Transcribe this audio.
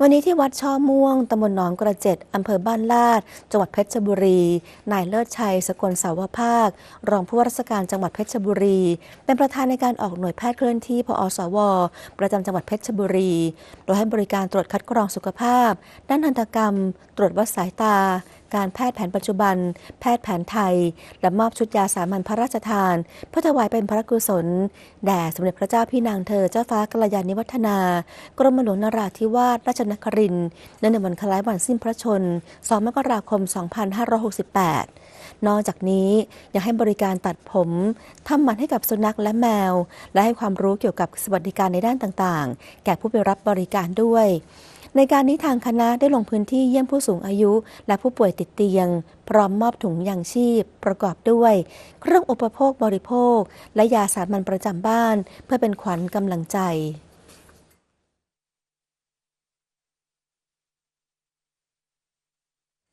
วันนี้ที่วัดช่อม่วงตำบลหนองกระเจ็ดอำเภอบ้านลาด จังหวัดเพชรบุรี นายเลิศชัย สกลสาวภาค รองผู้ว่าราชการจังหวัดเพชรบุรี เป็นประธานในการออกหน่วยแพทย์เคลื่อนที่พอสว ประจำจังหวัดเพชรบุรี โดยให้บริการตรวจคัดกรองสุขภาพ ด้านทันตกรรม ตรวจวัดสายตา การแพทย์แผนปัจจุบัน แพทย์แผนไทย และมอบชุดยาสามัญพระราชทาน เพื่อถวายเป็นพระกุศล แด่สมเด็จพระเจ้าพี่นางเธอเจ้าฟ้ากัลยาณิวัฒนา กรมหลวงนราธิวาสราชนครินทร์เนื่องในวันคล้ายวันสิ้นพระชน2มกราคม 2568 นอกจากนี้ยังให้บริการตัดผมทำหมันให้กับสุนัขและแมว และให้ความรู้เกี่ยวกับสวัสดิการในด้านต่างๆ แก่ผู้ไปรับบริการด้วย ในการนี้ทางคณะได้ลงพื้นที่เยี่ยมผู้สูงอายุ และผู้ป่วยติดเตียง พร้อมมอบถุงยางชีพ ประกอบด้วย เครื่องอุปโภคบริโภค และยาสามัญประจำบ้าน เพื่อเป็นขวัญกำลังใจ